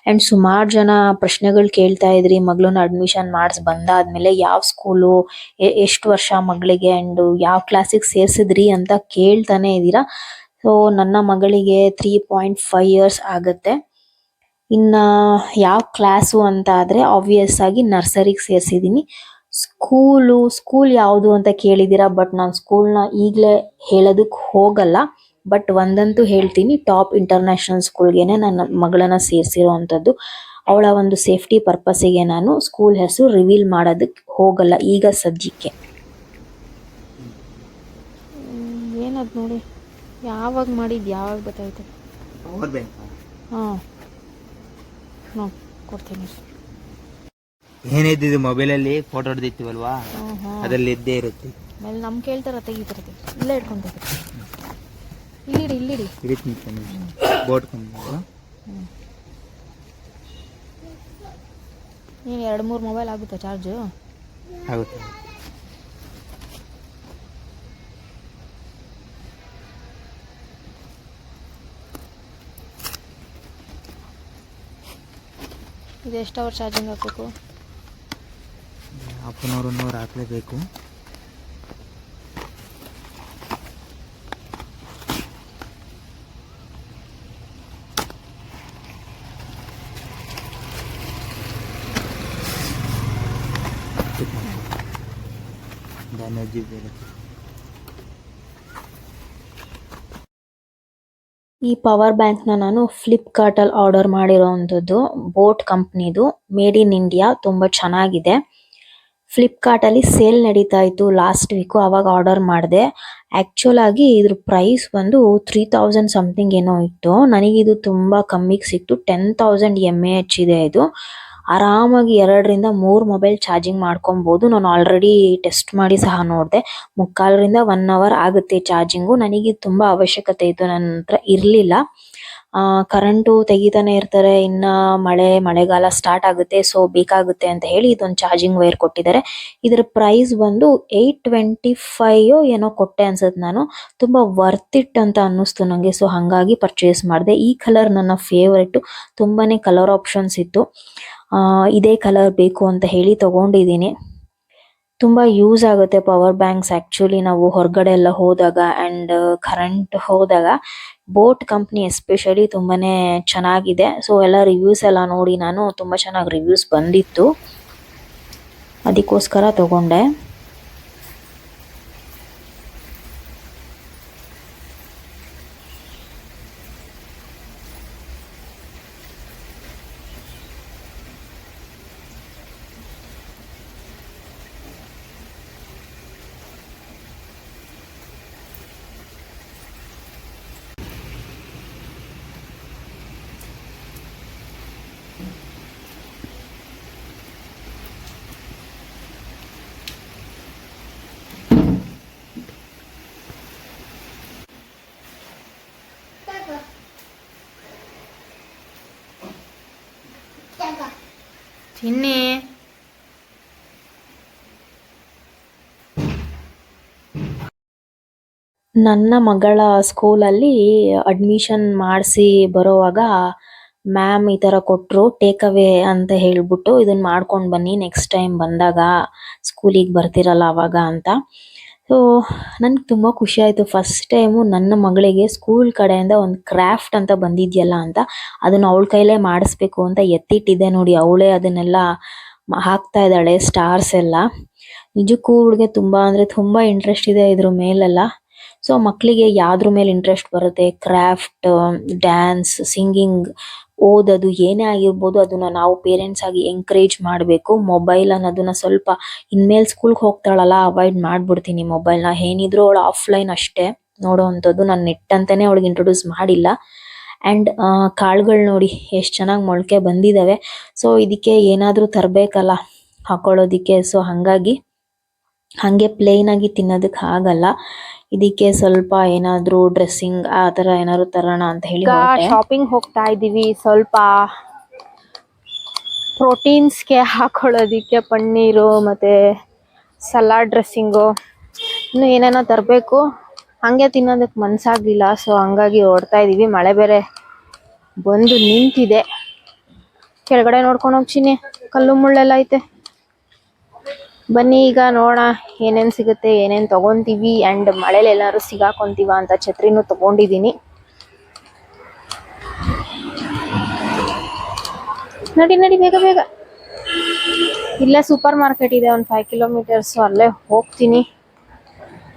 ಆ್ಯಂಡ್ ಸುಮಾರು ಜನ ಪ್ರಶ್ನೆಗಳು ಕೇಳ್ತಾ ಇದ್ರಿ. ಮಗಳನ್ನ ಅಡ್ಮಿಷನ್ ಮಾಡಿಸಿ ಬಂದಾದ್ಮೇಲೆ ಯಾವ ಸ್ಕೂಲು ಎಷ್ಟು ವರ್ಷ ಮಗಳಿಗೆ? ಆ್ಯಂಡ್ ಯಾವ ಕ್ಲಾಸಿಗೆ ಸೇರಿಸಿದ್ರಿ ಅಂತ ಕೇಳ್ತಾನೆ ಇದ್ದೀರಾ. ಸೊ ನನ್ನ ಮಗಳಿಗೆ ತ್ರೀ ಪಾಯಿಂಟ್ ಫೈವ್ ಇಯರ್ಸ್ ಆಗುತ್ತೆ. ಇನ್ನ ಯಾವ ಕ್ಲಾಸು ಅಂತ ಆದ್ರೆ ಆಬ್ವಿಯಸ್ ಆಗಿ ನರ್ಸರಿಗೆ ಸೇರಿಸಿದ್ದೀನಿ ಸ್ಕೂಲು ಸ್ಕೂಲ್ ಯಾವುದು ಅಂತ ಕೇಳಿದ್ದೀರಾ ಬಟ್ ನಾನು ಸ್ಕೂಲ್ನ ಈಗಲೇ ಹೇಳೋದಕ್ಕೆ ಹೋಗಲ್ಲ. ಬಟ್ ಒಂದಂತೂ ಹೇಳ್ತೀನಿ ಟಾಪ್ ಇಂಟರ್ನ್ಯಾಷನಲ್ ಸ್ಕೂಲ್ಗೇನೆ ನನ್ನ ಮಗಳನ್ನ ಸೇರಿಸಿರೋ ಅಂಥದ್ದು ಅವಳ ಒಂದು ಸೇಫ್ಟಿ ಪರ್ಪಸ್ಸಿಗೆ ನಾನು ಸ್ಕೂಲ್ ಹೆಸರು ರಿವೀಲ್ ಮಾಡೋದಕ್ಕೆ ಹೋಗಲ್ಲ ಈಗ ಸದ್ಯಕ್ಕೆ. ಏನದು ನೋಡಿ? ಯಾವಾಗ ಮಾಡಿದ್ದು ಯಾವಾಗ ಗೊತ್ತಾಯ್ತು? ಹಾಂ. ನೋ ಕೊಡ್ತೀನಿ. ಏನಿದ್ದು ಮೊಬೈಲಲ್ಲಿ ಫೋಟೋ ಹೊಡೆದಿರ್ತೀವಲ್ವಾ? ಅದ್ರಲ್ಲಿ ಇದ್ದೇ ಇರುತ್ತೆ. ಆಮೇಲೆ ನಮ್ಮ ಕೇಳ್ತಾರ ತೆಗಿತಿರತ್ತೆ ಇಲ್ಲೇ ಇಟ್ಕೊಂತೀವಿ ಇಲ್ಲಿಡಿ ಇಲ್ಲಿಡಿ. ಇರುತ್ತೆ ಬೋಟ್ ನೀನು. ಎರಡು ಮೂರು ಮೊಬೈಲ್ ಆಗುತ್ತಾ ಚಾರ್ಜು ಆಗುತ್ತೆ ಇದು ಎಷ್ಟು ಅವರ್ ಚಾರ್ಜಿಂಗ್ ಹಾಕಬೇಕು half an hour one hour ಹಾಕಲೇಬೇಕು energy ಬೇರೆ ಈ ಪವರ್ ಬ್ಯಾಂಕ್ನ ನಾನು ಫ್ಲಿಪ್ಕಾರ್ಟಲ್ಲಿ ಆರ್ಡರ್ ಮಾಡಿರುವಂತದ್ದು ಬೋಟ್ ಕಂಪನಿ ದು ಮೇಡ್ ಇನ್ ಇಂಡಿಯಾ, ತುಂಬಾ ಚೆನ್ನಾಗಿದೆ. ಫ್ಲಿಪ್ಕಾರ್ಟಲ್ಲಿ ಸೇಲ್ ನಡೀತಾ ಇತ್ತು ಲಾಸ್ಟ್ ವೀಕ್, ಅವಾಗ ಆರ್ಡರ್ ಮಾಡಿದೆ. ಆಕ್ಚುಯಲ್ ಆಗಿ ಇದ್ರ ಪ್ರೈಸ್ ಬಂದು ತ್ರೀ ತೌಸಂಡ್ ಸಮಥಿಂಗ್ ಏನೋ ಇತ್ತು. ನನಗಿದು ತುಂಬಾ ಕಮ್ಮಿಗೆ ಸಿಕ್ತು ಟೆನ್ ಎ ಎಚ್ ಇದೆ ಇದು. ಆರಾಮಾಗಿ ಎರಡರಿಂದ ಮೂರು ಮೊಬೈಲ್ ಚಾರ್ಜಿಂಗ್ ಮಾಡ್ಕೊಬೋದು. ನಾನು ಆಲ್ರೆಡಿ ಟೆಸ್ಟ್ ಮಾಡಿ ಸಹ ನೋಡಿದೆ. ಮುಕ್ಕಾಲರಿಂದ ಒನ್ ಅವರ್ ಆಗುತ್ತೆ ಚಾರ್ಜಿಂಗು ನನಗೆ ತುಂಬ ಅವಶ್ಯಕತೆ ಇತ್ತು ನನ್ನ ಹತ್ರ ಇರಲಿಲ್ಲ. ಕರೆಂಟು ತೆಗಿತಾನೆ ಇರ್ತಾರೆ. ಇನ್ನ ಮಳೆ ಮಳೆಗಾಲ ಸ್ಟಾರ್ಟ್ ಆಗುತ್ತೆ. ಸೊ ಬೇಕಾಗುತ್ತೆ ಅಂತ ಹೇಳಿ ಇದೊಂದು ಚಾರ್ಜಿಂಗ್ ವೈರ್ ಕೊಟ್ಟಿದ್ದಾರೆ. ಇದರ ಪ್ರೈಸ್ ಬಂದು ಏಟ್ ಟ್ವೆಂಟಿ ಫೈವ್ ಏನೋ ಕೊಟ್ಟೆ ಅನ್ಸುತ್ತೆ ನಾನು. ತುಂಬಾ ವರ್ತ್ ಇಟ್ ಅಂತ ಅನ್ನಿಸ್ತು ನಂಗೆ. ಸೊ ಹಾಗಾಗಿ ಪರ್ಚೇಸ್ ಮಾಡಿದೆ. ಈ ಕಲರ್ ನನ್ನ ಫೇವರೇಟ್ ತುಂಬಾನೇ ಕಲರ್ ಆಪ್ಷನ್ಸ್ ಇತ್ತು. ಆ, ಇದೇ ಕಲರ್ ಬೇಕು ಅಂತ ಹೇಳಿ ತಗೊಂಡಿದ್ದೀನಿ. ತುಂಬಾ ಯೂಸ್ ಆಗುತ್ತೆ ಪವರ್ ಬ್ಯಾಂಕ್ಸ್ ಆಕ್ಚುಲಿ ನಾವು ಹೊರಗಡೆ ಎಲ್ಲ ಹೋದಾಗ ಅಂಡ್ ಕರೆಂಟ್ ಹೋದಾಗ ಬೋಟ್ ಕಂಪನಿ ಎಸ್ಪೆಷಲಿ ತುಂಬಾನೇ ಚೆನ್ನಾಗಿದೆ. ಸೊ ಎಲ್ಲ ರಿವ್ಯೂಸ್ ಎಲ್ಲ ನೋಡಿ ನಾನು ತುಂಬಾ ಚೆನ್ನಾಗಿ ರಿವ್ಯೂಸ್ ಬಂದಿತ್ತು. ಅದಕ್ಕೋಸ್ಕರ ತಗೊಂಡೆ. ಚಿನ್ನಿ ನನ್ನ ಮಗಳ ಸ್ಕೂಲಲ್ಲಿ ಅಡ್ಮಿಷನ್ ಮಾಡಿಸಿ ಬರೋವಾಗ, ಮ್ಯಾಮ್ ಈ ಥರ ಕೊಟ್ಟರು ಟೇಕ್ ಅವೇ ಅಂತ ಹೇಳ್ಬಿಟ್ಟು ಇದನ್ನ ಮಾಡ್ಕೊಂಡು ಬನ್ನಿ ನೆಕ್ಸ್ಟ್ ಟೈಮ್ ಬಂದಾಗ. ಸ್ಕೂಲಿಗೆ ಬರ್ತಿರಲ್ಲ ಅವಾಗ ಅಂತ. ಸೊ ನನಗೆ ತುಂಬ ಖುಷಿ ಆಯಿತು. ಫಸ್ಟ್ ಟೈಮು ನನ್ನ ಮಗಳಿಗೆ ಸ್ಕೂಲ್ ಕಡೆಯಿಂದ ಒಂದು ಕ್ರಾಫ್ಟ್ ಅಂತ ಬಂದಿದೆಯಲ್ಲ ಅಂತ, ಅದನ್ನು ಅವಳ ಕೈಲೇ ಮಾಡಿಸ್ಬೇಕು ಅಂತ ಎತ್ತಿಟ್ಟಿದ್ದೆ ನೋಡಿ. ಅವಳೇ ಅದನ್ನೆಲ್ಲ ಹಾಕ್ತಾ ಇದ್ದಾಳೆ ಸ್ಟಾರ್ಸ್ ಎಲ್ಲ. ನಿಜಕ್ಕೂ ಅವಳಿಗೆ ತುಂಬ ಅಂದರೆ ತುಂಬ ಇಂಟ್ರೆಸ್ಟ್ ಇದೆ ಇದ್ರ ಮೇಲೆಲ್ಲ. ಸೊ ಮಕ್ಕಳಿಗೆ ಯಾವ್ದ್ರ ಮೇಲೆ ಇಂಟ್ರೆಸ್ಟ್ ಬರುತ್ತೆ? ಕ್ರಾಫ್ಟ್ ಡ್ಯಾನ್ಸ್ ಸಿಂಗಿಂಗ್ ಓದೋದು ಏನೇ ಆಗಿರ್ಬೋದು ಅದನ್ನ ನಾವು ಪೇರೆಂಟ್ಸ್ ಆಗಿ ಎಂಕರೇಜ್ ಮಾಡಬೇಕು. ಮೊಬೈಲ್ ಅನ್ನೋದನ್ನ ಸ್ವಲ್ಪ ಇನ್ಮೇಲೆ ಸ್ಕೂಲ್ಗೆ ಹೋಗ್ತಾಳಲ್ಲ ಅವಾಯ್ಡ್ ಮಾಡ್ಬಿಡ್ತೀನಿ ಮೊಬೈಲ್ನ ಏನಿದ್ರು ಅವಳು ಆಫ್ಲೈನ್ ಅಷ್ಟೇ ನೋಡೋ ನಾನು ನೆಟ್ ಅಂತಾನೆ ಅವಳಿಗೆ ಇಂಟ್ರೊಡ್ಯೂಸ್ ಮಾಡಿಲ್ಲ. ಆ್ಯಂಡ್ ಕಾಳುಗಳು ನೋಡಿ ಎಷ್ಟು ಚೆನ್ನಾಗಿ ಮೊಳಕೆ ಬಂದಿದ್ದಾವೆ ಸೊ ಇದಕ್ಕೆ ಏನಾದರೂ ತರಬೇಕಲ್ಲ ಹಾಕೊಳ್ಳೋದಿಕ್ಕೆ ಸೊ ಹಾಗಾಗಿ ಹಾಗೆ ಪ್ಲೇನ್ ಆಗಿ ತಿನ್ನೋದಕ್ಕೆ ಆಗಲ್ಲ. ಇದಕ್ಕೆ ಸ್ವಲ್ಪ ಏನಾದರೂ ಡ್ರೆಸ್ಸಿಂಗ್ ಆ ತರ ಏನಾದ್ರು ತರೋಣ ಅಂತ ಹೇಳಿ ಈಗ ಹೊರಟೆ. ಶಾಪಿಂಗ್ ಹೋಗ್ತಾ ಇದೀವಿ. ಸ್ವಲ್ಪ ಪ್ರೋಟೀನ್ಸ್ಗೆ ಹಾಕೊಳ್ಳೋದಿಕ್ಕೆ ಪನ್ನೀರು ಮತ್ತೆ ಸಲಾಡ್ ಡ್ರೆಸ್ಸಿಂಗು ಇನ್ನು ಏನೇನೋ ತರಬೇಕು. ಹಂಗೆ ತಿನ್ನೋದಕ್ಕೆ ಮನ್ಸಾಗ್ಲಿಲ್ಲ. ಸೊ ಹಂಗಾಗಿ ಓಡ್ತಾ ಇದೀವಿ. ಮಳೆ ಬೇರೆ ಬಂದು ನಿಂತಿದೆ. ಕೆಳಗಡೆ ನೋಡ್ಕೊಂಡು ಹೋಗ್ತೀನಿ. ಕಲ್ಲು ಮುಳ್ಳೆಲ್ಲ ಐತೆ. ಬನ್ನಿ ಈಗ ನೋಡೋಣ ಏನೇನ್ ಸಿಗುತ್ತೆ, ಏನೇನ್ ತಗೊಂತೀವಿ ಅಂಡ್ ಮಳೇಲಿ ಎಲ್ಲಾರು ಸಿಗಾಕೊಂತೀವ ಅಂತ ಛತ್ರಿನೂ ತಗೊಂಡಿದೀನಿ. ನಡಿ ನಡಿ, ಬೇಗ ಬೇಗ. ಇಲ್ಲೇ ಸೂಪರ್ ಮಾರ್ಕೆಟ್ ಇದೆ, ಒಂದು ಫೈವ್ ಕಿಲೋಮೀಟರ್ಸ್ ಅಲ್ಲೇ ಹೋಗ್ತೀನಿ.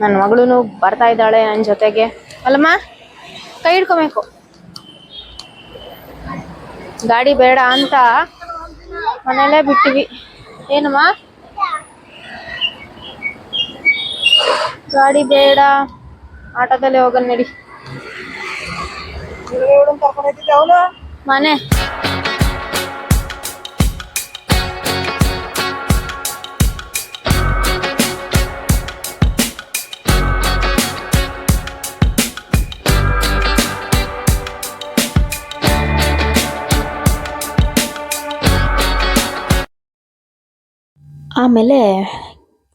ನನ್ನ ಮಗಳು ಬರ್ತಾ ಇದ್ದಾಳೆ ನನ್ನ ಜೊತೆಗೆ. ಅಲ್ಲಮ್ಮ, ಕೈ ಹಿಡ್ಕೊಬೇಕು. ಗಾಡಿ ಬೇಡ ಅಂತ ಮನೇಲೇ ಬಿಟ್ಟಿವಿ. ಏನಮ್ಮ? ಗಾಡಿ ಬೇಡ ಆಟೋದಲ್ಲೇ ಹೋಗೋಣ ನಡಿ ಮನೆ ಆಮೇಲೆ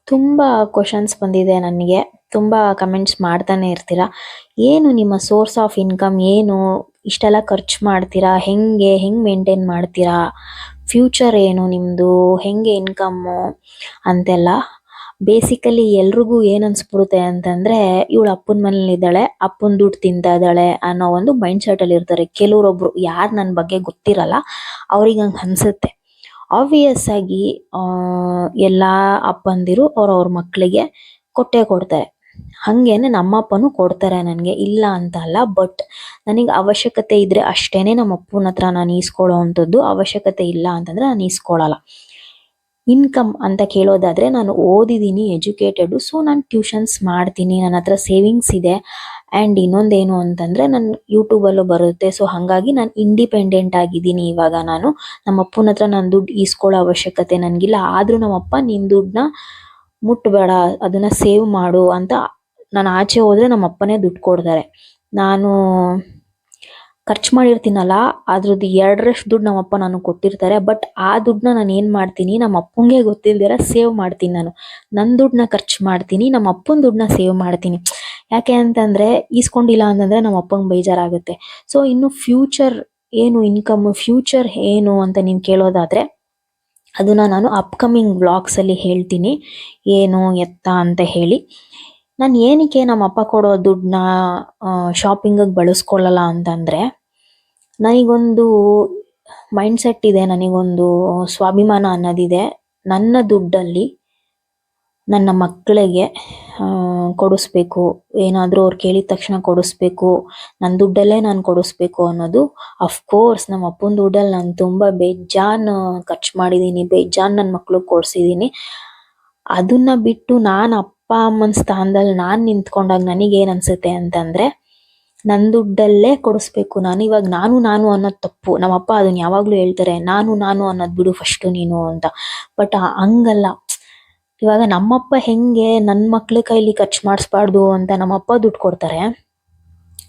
ತುಂಬ ಕ್ವಶನ್ಸ್ ಬಂದಿದೆ ನನಗೆ. ತುಂಬ ಕಮೆಂಟ್ಸ್ ಮಾಡ್ತಾನೆ ಇರ್ತೀರಾ? ಏನು ನಿಮ್ಮ ಸೋರ್ಸ್ ಆಫ್ ಇನ್ಕಮ್ ಏನು? ಇಷ್ಟೆಲ್ಲ ಖರ್ಚು ಮಾಡ್ತೀರಾ? ಹೆಂಗೆ? ಹೆಂಗೆ ಮೇಂಟೈನ್ ಮಾಡ್ತೀರಾ? ಫ್ಯೂಚರ್ ಏನು ನಿಮ್ಮದು ಹೆಂಗೆ ಇನ್ಕಮ್ಮು ಅಂತೆಲ್ಲ. ಬೇಸಿಕಲಿ ಎಲ್ರಿಗೂ ಏನು ಅನ್ಸ್ಬಿಡುತ್ತೆ ಅಂತಂದ್ರೆ, ಇವಳು ಅಪ್ಪನ ಮನೇಲಿದ್ದಾಳೆ ಅಪ್ಪನ ದುಡ್ಡು ತಿಂತಾ ಇದ್ದಾಳೆ ಅನ್ನೋ ಒಂದು ಮೈಂಡ್ ಸೆಟ್ ಅಲ್ಲಿ ಇರ್ತಾರೆ. ಕೆಲವರೊಬ್ರು ಯಾರು ನನ್ನ ಬಗ್ಗೆ ಗೊತ್ತಿರಲ್ಲ, ಅವ್ರಿಗೆ ಹಂಗೆ ಅನ್ಸುತ್ತೆ. ಆಬ್ವಿಯಸ್ ಆಗಿ ಎಲ್ಲ ಅಪ್ಪಂದಿರು ಅವ್ರವ್ರ ಮಕ್ಕಳಿಗೆ ಕೊಟ್ಟೆ ಕೊಡ್ತಾರೆ. ಹಂಗೇನೆ ನಮ್ಮಪ್ಪನೂ ಕೊಡ್ತಾರೆ ನನಗೆ. ಇಲ್ಲ ಅಂತ ಅಲ್ಲ ಬಟ್ ನನಗೆ ಅವಶ್ಯಕತೆ ಇದ್ರೆ ಅಷ್ಟೇನೆ ನಮ್ಮ ಅಪ್ಪನ ಹತ್ರ ನಾನು ಈಸ್ಕೊಳ್ಳೋ ಅಂಥದ್ದು ಅವಶ್ಯಕತೆ ಇಲ್ಲ ಅಂತಂದ್ರೆ ನಾನು ಈಸ್ಕೊಳ್ಳಲ್ಲ ಇನ್ಕಮ್ ಅಂತ ಕೇಳೋದಾದ್ರೆ ನಾನು ಓದಿದ್ದೀನಿ ಎಜುಕೇಟೆಡ್ ಸೊ ನಾನು ಟ್ಯೂಷನ್ಸ್ ಮಾಡ್ತೀನಿ, ನನ್ನ ಹತ್ರ ಸೇವಿಂಗ್ಸ್ ಇದೆ. ಆ್ಯಂಡ್ ಇನ್ನೊಂದೇನು ಅಂತಂದರೆ ನನ್ನ ಯೂಟ್ಯೂಬಲ್ಲೂ ಬರುತ್ತೆ. ಸೊ ಹಾಗಾಗಿ ನಾನು ಇಂಡಿಪೆಂಡೆಂಟ್ ಆಗಿದ್ದೀನಿ ಇವಾಗ ನಾನು. ನಮ್ಮ ಅಪ್ಪನ ಹತ್ರ ನಾನು ದುಡ್ಡು ಈಸ್ಕೊಳ್ಳೋ ಅವಶ್ಯಕತೆ ನನಗಿಲ್ಲ. ಆದರೂ ನಮ್ಮಪ್ಪ ನಿನ್ನ ದುಡ್ಡನ್ನ ಮುಟ್ಟಬೇಡ ಅದನ್ನ ಸೇವ್ ಮಾಡು ಅಂತ ನಾನು ಆಚೆ ಹೋದರೆ ನಮ್ಮ ಅಪ್ಪನೇ ದುಡ್ಡು ಕೊಡ್ತಾರೆ. ನಾನು ಖರ್ಚು ಮಾಡಿರ್ತೀನಲ್ಲ, ಅದ್ರದ್ದು ಎರಡರಷ್ಟು ದುಡ್ಡು ನಮ್ಮಪ್ಪ ನನಗೆ ಕೊಟ್ಟಿರ್ತಾರೆ. ಬಟ್ ಆ ದುಡ್ಡನ್ನ ನಾನು ಏನು ಮಾಡ್ತೀನಿ, ನಮ್ಮ ಅಪ್ಪಂಗೆ ಗೊತ್ತಿಲ್ದಿರ ಸೇವ್ ಮಾಡ್ತೀನಿ ನಾನು. ನನ್ನ ದುಡ್ಡನ್ನ ಖರ್ಚು ಮಾಡ್ತೀನಿ, ನಮ್ಮ ಅಪ್ಪನ ದುಡ್ಡನ್ನ ಸೇವ್ ಮಾಡ್ತೀನಿ. ಯಾಕೆ ಅಂತಂದರೆ, ಈಸ್ಕೊಂಡಿಲ್ಲ ಅಂತಂದರೆ ನಮ್ಮ ಅಪ್ಪಂಗೆ ಬೇಜಾರಾಗುತ್ತೆ. ಸೊ ಇನ್ನು ಫ್ಯೂಚರ್ ಏನು, ಇನ್ಕಮ್, ಫ್ಯೂಚರ್ ಏನು ಅಂತ ನೀವು ಕೇಳೋದಾದರೆ, ಅದನ್ನ ನಾನು ಅಪ್ಕಮಿಂಗ್ ವ್ಲಾಗ್ಸಲ್ಲಿ ಹೇಳ್ತೀನಿ. ಏನು ಎತ್ತ ಅಂತ ಹೇಳಿ. ನಾನು ಏನಕ್ಕೆ ನಮ್ಮ ಅಪ್ಪ ಕೊಡೋ ದುಡ್ಡನ್ನ ಶಾಪಿಂಗಿಗೆ ಬಳಸ್ಕೊಳ್ಳಲ್ಲ ಅಂತಂದರೆ ನನಗೊಂದು ಮೈಂಡ್ ಸೆಟ್ ಇದೆ, ನನಗೊಂದು ಸ್ವಾಭಿಮಾನ ಅನ್ನೋದಿದೆ. ನನ್ನ ದುಡ್ಡಲ್ಲಿ ನನ್ನ ಮಕ್ಕಳಿಗೆ ಕೊಡಿಸ್ಬೇಕು. ಏನಾದರೂ ಅವ್ರು ಕೇಳಿದ ತಕ್ಷಣ ಕೊಡಿಸ್ಬೇಕು. ನನ್ನ ದುಡ್ಡಲ್ಲೇ ನಾನು ಕೊಡಿಸ್ಬೇಕು ಅನ್ನೋದು. ಅಫ್ಕೋರ್ಸ್ ನಮ್ಮ ಅಪ್ಪನ ದುಡ್ಡಲ್ಲಿ ನಾನು ತುಂಬ ಬೇಜಾನ್ ಖರ್ಚು ಮಾಡಿದ್ದೀನಿ ಬೇಜಾನ್ ನನ್ನ ಮಕ್ಕಳು ಕೊಡಿಸಿದ್ದೀನಿ ಅದನ್ನ ಬಿಟ್ಟು ನಾನು ಅಪ್ಪ ಅಮ್ಮನ ಸ್ಥಾನದಲ್ಲಿ ನಾನು ನಿಂತ್ಕೊಂಡಾಗ ನನಗೇನು ಅನ್ಸುತ್ತೆ ಅಂತಂದ್ರೆ ನನ್ನ ದುಡ್ಡಲ್ಲೇ ಕೊಡಿಸ್ಬೇಕು. ನಾನು ಇವಾಗ ನಾನು ನಾನು ಅನ್ನೋದು ತಪ್ಪು. ನಮ್ಮ ಅಪ್ಪ ಅದನ್ನ ಯಾವಾಗಲೂ ಹೇಳ್ತಾರೆ ನಾನು ನಾನು ಅನ್ನೋದು ಬಿಡು ಫಸ್ಟು ನೀನು ಅಂತ. ಬಟ್ ಹಂಗಲ್ಲ. ಇವಾಗ ನಮ್ಮಪ್ಪ ಹೆಂಗೆ ನನ್ನ ಮಕ್ಳ ಕೈಲಿ ಖರ್ಚು ಮಾಡಿಸ್ಬಾರ್ದು ಅಂತ ನಮ್ಮಪ್ಪ ದುಡ್ಡು ಕೊಡ್ತಾರೆ.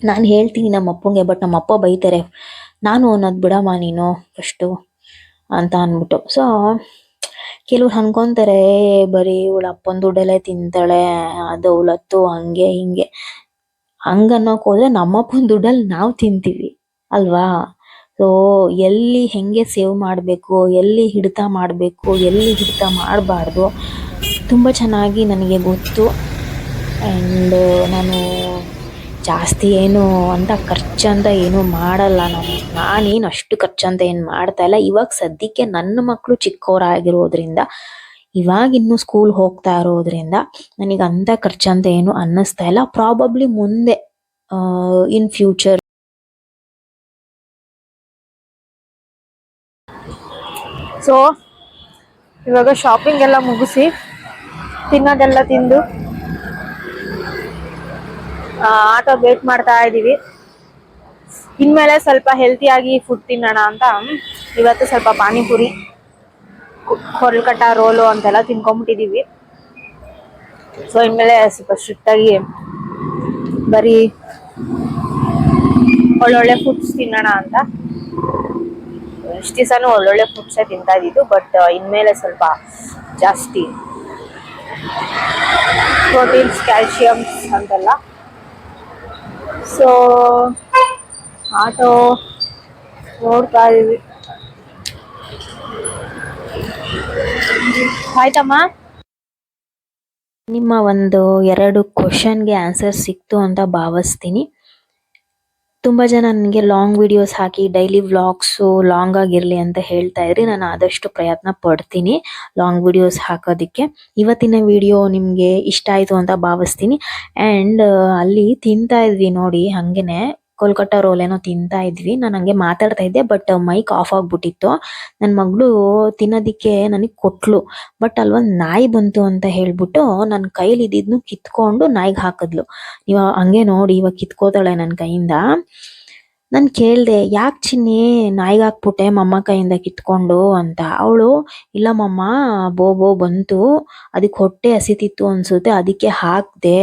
ನಾನು ಹೇಳ್ತೀನಿ ನಮ್ಮ ಅಪ್ಪಂಗೆ ಬಟ್ ನಮ್ಮ ಅಪ್ಪ ಬೈತಾರೆ ನಾನು ಅನ್ನೋದು ಬಿಡಮ್ಮ ನೀನು ಫಸ್ಟು ಅಂತ ಅಂದ್ಬಿಟ್ಟು ಸೊ ಕೆಲವ್ರು "ಏ, ಬರೀ ಇವಳು ಅಪ್ಪನ ದುಡ್ಡಲ್ಲೇ ತಿಂತಾಳೆ ದೌಲತ್ತು ಹಂಗೆ ಹಿಂಗೆ. ಹಂಗನ್ನೋಕ್ ಹೋದ್ರೆ ನಮ್ಮಪ್ಪನ ದುಡ್ಡಲ್ಲಿ ನಾವು ತಿಂತೀವಿ, ಅಲ್ವಾ? ಸೊ ಎಲ್ಲಿ ಹೆಂಗೆ ಸೇವ್ ಮಾಡಬೇಕು, ಎಲ್ಲಿ ಹಿಡಿತ ಮಾಡಬೇಕು, ಎಲ್ಲಿ ಹಿಡಿತ ಮಾಡಬಾರ್ದು, ತುಂಬ ಚೆನ್ನಾಗಿ ನನಗೆ ಗೊತ್ತು. ಆ್ಯಂಡ್ ನಾನು ಜಾಸ್ತಿ ಏನು ಅಂತ ಖರ್ಚು ಅಂತ ಏನು ಮಾಡಲ್ಲ ನಾನು. ನಾನೇನು ಅಷ್ಟು ಖರ್ಚು ಅಂತ ಏನು ಮಾಡ್ತಾ ಇಲ್ಲ. ಇವಾಗ ಸದ್ಯಕ್ಕೆ ನನ್ನ ಮಕ್ಕಳು ಚಿಕ್ಕವರಾಗಿರೋದ್ರಿಂದ ಇವಾಗ ಇನ್ನು ಸ್ಕೂಲ್ ಹೋಗ್ತಾ ಇರೋದ್ರಿಂದ ನನಗೆ ಅಂತ ಖರ್ಚಂತ ಏನು ಅನ್ನಿಸ್ತಾ ಇಲ್ಲ. ಪ್ರಾಬಬ್ಲಿ ಮುಂದೆ ಇನ್ ಫ್ಯೂಚರ್ ಸೊ ಇವಾಗ ಶಾಪಿಂಗ್ ಎಲ್ಲ ಮುಗಿಸಿ ತಿನ್ನೋದೆಲ್ಲ ತಿಂದು ಆಟೋ ವೇಟ್ ಮಾಡ್ತಾ ಇದ್ದೀವಿ. ಇನ್ಮೇಲೆ ಸ್ವಲ್ಪ ಹೆಲ್ತಿಯಾಗಿ ಫುಡ್ ತಿನ್ನೋಣ ಅಂತ. ಇವತ್ತು ಸ್ವಲ್ಪ ಪಾನಿಪುರಿ. ಕೊಲ್ಕಟ್ಟ ರೋಲು ಅಂತೆಲ್ಲ ತಿನ್ಕೊಂಬಿಟ್ಟಿದೀವಿ. ಸೊ ಇನ್ಮೇಲೆ ಸ್ವಲ್ಪ ಸ್ಟ್ರಿಕ್ಟ್ ಆಗಿ ಬರೀ ಒಳ್ಳೊಳ್ಳೆ ಫುಡ್ಸ್ ತಿನ್ನೋಣ ಅಂತ. ಇಷ್ಟು ದಿವಸನೂ ಒಳ್ಳೊಳ್ಳೆ ಫುಡ್ಸೇ ತಿಂತಾ ಇದ್ದಿದ್ದು ಬಟ್ ಇನ್ಮೇಲೆ ಸ್ವಲ್ಪ ಜಾಸ್ತಿ ಪ್ರೋಟೀನ್ಸ್ ಕ್ಯಾಲ್ಶಿಯಮ್ಸ್ ಅಂತೆಲ್ಲ. ಸೊ ಆಟೋ ನೋಡ್ತಾ ಇದೀವಿ ಆಯ್ತಮ್ಮ? ನಿಮ್ಮ ಒಂದು ಎರಡು ಕ್ವಶನ್ಗೆ ಆನ್ಸರ್ ಸಿಕ್ತು ಅಂತ ಭಾವಿಸ್ತೀನಿ. ತುಂಬ ಜನ ನನಗೆ ಲಾಂಗ್ ವಿಡಿಯೋಸ್ ಹಾಕಿ ಡೈಲಿ ವ್ಲಾಗ್ಸು ಲಾಂಗ್ ಆಗಿರಲಿ ಅಂತ ಹೇಳ್ತಾ ಇದ್ರಿ. ನಾನು ಆದಷ್ಟು ಪ್ರಯತ್ನ ಪಡ್ತೀನಿ ಲಾಂಗ್ ವಿಡಿಯೋಸ್ ಹಾಕೋದಕ್ಕೆ. ಇವತ್ತಿನ ವಿಡಿಯೋ ನಿಮಗೆ ಇಷ್ಟ ಆಯಿತು ಅಂತ ಭಾವಿಸ್ತೀನಿ. ಆ್ಯಂಡ್ ಅಲ್ಲಿ ತಿಂತಾ ಇದ್ವಿ ನೋಡಿ, ಹಾಗೇನೆ ಕೋಲ್ಕಟ್ಟ ರೋಲ್ ಏನೋ ತಿಂತಾ ಇದ್ವಿ. ನಾನು ಹಂಗೆ ಮಾತಾಡ್ತಾ ಇದ್ದೆ ಬಟ್ ಮೈಕ್ ಆಫ್ ಆಗ್ಬಿಟ್ಟಿತ್ತು. ನನ್ನ ಮಗಳು ತಿನ್ನೋದಿಕ್ಕೆ ನನಗೆ ಕೊಟ್ಲು. ಬಟ್ ಅಲ್ವಾ ನಾಯಿ ಬಂತು ಅಂತ ಹೇಳ್ಬಿಟ್ಟು ನನ್ನ ಕೈಲಿ ಇದ್ದಿದ್ನು ಕಿತ್ಕೊಂಡು ನಾಯಿಗೆ ಹಾಕಿದ್ಲು. ಇವಾಗ ಹಂಗೆ ನೋಡಿ ಇವಾಗ ಕಿತ್ಕೋತಾಳೆ ನನ್ನ ಕೈಯಿಂದ. ನಾನು ಕೇಳಿದೆ, ಯಾಕೆ ಚಿನ್ನಿ ನಾಯಿಗೆ ಹಾಕ್ಬಿಟ್ಟೆ ಮಮ್ಮ ಕೈಯಿಂದ ಕಿತ್ಕೊಂಡು? ಅಂತ. ಅವಳು, ಇಲ್ಲ ಮಮ್ಮ, ಬೋ ಬೋ ಬಂತು. ಅದಕ್ಕೆ ಹೊಟ್ಟೆ ಹಸಿತಿತ್ತು ಅನ್ಸುತ್ತೆ, ಅದಕ್ಕೆ ಹಾಕ್ದೆ.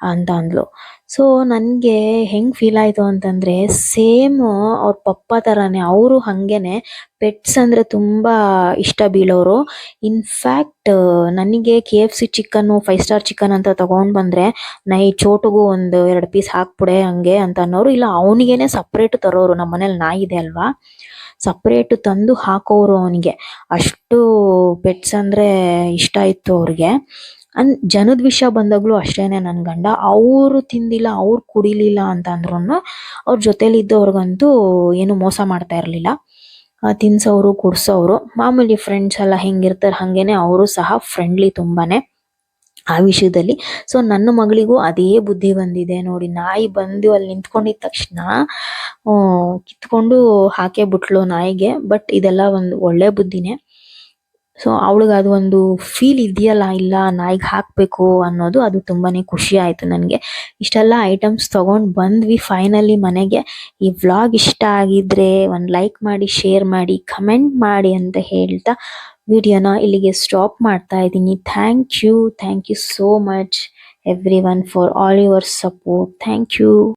ಅಂತ ಅಂದ್ಲು. ಸೊ ನನಗೆ ಹೆಂಗೆ ಫೀಲ್ ಆಯಿತು ಅಂತಂದರೆ ಸೇಮ್ ಅವ್ರ ಪಪ್ಪ ಥರನೇ ಅವರು ಹಾಗೇನೆ ಪೆಟ್ಸ್ ಅಂದರೆ ತುಂಬ ಇಷ್ಟ ಬೀಳೋರು. ಇನ್ಫ್ಯಾಕ್ಟ್ ನನಗೆ K F C chicken five star chicken ಅಂತ ತಗೊಂಡ್ ಬಂದರೆ, ನೈ ಚೋಟುಗೂ ಒಂದು ಎರಡು ಪೀಸ್ ಹಾಕ್ಬಿಡೆ ಹಂಗೆ ಅಂತ ಅನ್ನೋರು, ಇಲ್ಲ ಅವನಿಗೇನೆ ಸಪ್ರೇಟ್ ತರೋರು ನಮ್ಮ ಮನೇಲಿ ನಾಯಿ ಇದೆ ಅಲ್ವಾ? ಸಪ್ರೇಟ್ ತಂದು ಹಾಕೋರು ಅವನಿಗೆ. ಅಷ್ಟು ಪೆಟ್ಸ್ ಅಂದರೆ ಇಷ್ಟ ಇತ್ತು ಅವ್ರಿಗೆ. ಅನ್ ಜನದ ವಿಷಯ ಬಂದಾಗ್ಲೂ ಅಷ್ಟೇನೆ ನನ್ನ ಗಂಡ. ಅವರು ತಿಂದಿಲ್ಲ, ಅವ್ರು ಕುಡಿಲಿಲ್ಲ ಅಂತ ಅಂದ್ರೂ ಅವ್ರ ಜೊತೆಲಿ ಇದ್ದವ್ರಿಗಂತೂ ಏನು ಮೋಸ ಮಾಡ್ತಾ ಇರಲಿಲ್ಲ. ತಿನ್ಸೋರು ಕುಡ್ಸೋರು ಮಾಮೂಲಿ ಫ್ರೆಂಡ್ಸ್ ಎಲ್ಲ ಹೆಂಗಿರ್ತಾರೆ ಹಾಗೇನೆ ಅವರು ಸಹ ಫ್ರೆಂಡ್ಲಿ ತುಂಬಾನೇ ಆ ವಿಷಯದಲ್ಲಿ. ಸೊ ನನ್ನ ಮಗಳಿಗೂ ಅದೇ ಬುದ್ಧಿ ಬಂದಿದೆ ನೋಡಿ. ನಾಯಿ ಬಂದು ಅಲ್ಲಿ ನಿಂತ್ಕೊಂಡಿದ್ದ ತಕ್ಷಣ ಕಿತ್ಕೊಂಡು ಹಾಕೇ ಬಿಟ್ಲು ನಾಯಿಗೆ. ಬಟ್ ಇದೆಲ್ಲ ಒಂದು ಒಳ್ಳೆ ಬುದ್ಧಿನೇ. ಸೊ ಅವಳಿಗೆ ಅದು ಒಂದು ಫೀಲ್ ಇದೆಯಲ್ಲ, ಇಲ್ಲ, ನಾಯಿಗೆ ಹಾಕಬೇಕು ಅನ್ನೋದು ಅದು ತುಂಬಾನೇ ಖುಷಿ ಆಯ್ತು ನನಗೆ. ಇಷ್ಟೆಲ್ಲ ಐಟಮ್ಸ್ ತಗೊಂಡ್ ಬಂದ್ವಿ ಫೈನಲಿ ಮನೆಗೆ. ಈ ವ್ಲಾಗ್ ಇಷ್ಟ ಆಗಿದ್ರೆ ಒಂದು ಲೈಕ್ ಮಾಡಿ ಶೇರ್ ಮಾಡಿ ಕಮೆಂಟ್ ಮಾಡಿ ಅಂತ ಹೇಳ್ತಾ ವಿಡಿಯೋನ ಇಲ್ಲಿಗೆ ಸ್ಟಾಪ್ ಮಾಡ್ತಾ ಇದ್ದೀನಿ. Thank you thank you so much everyone for all your support thank you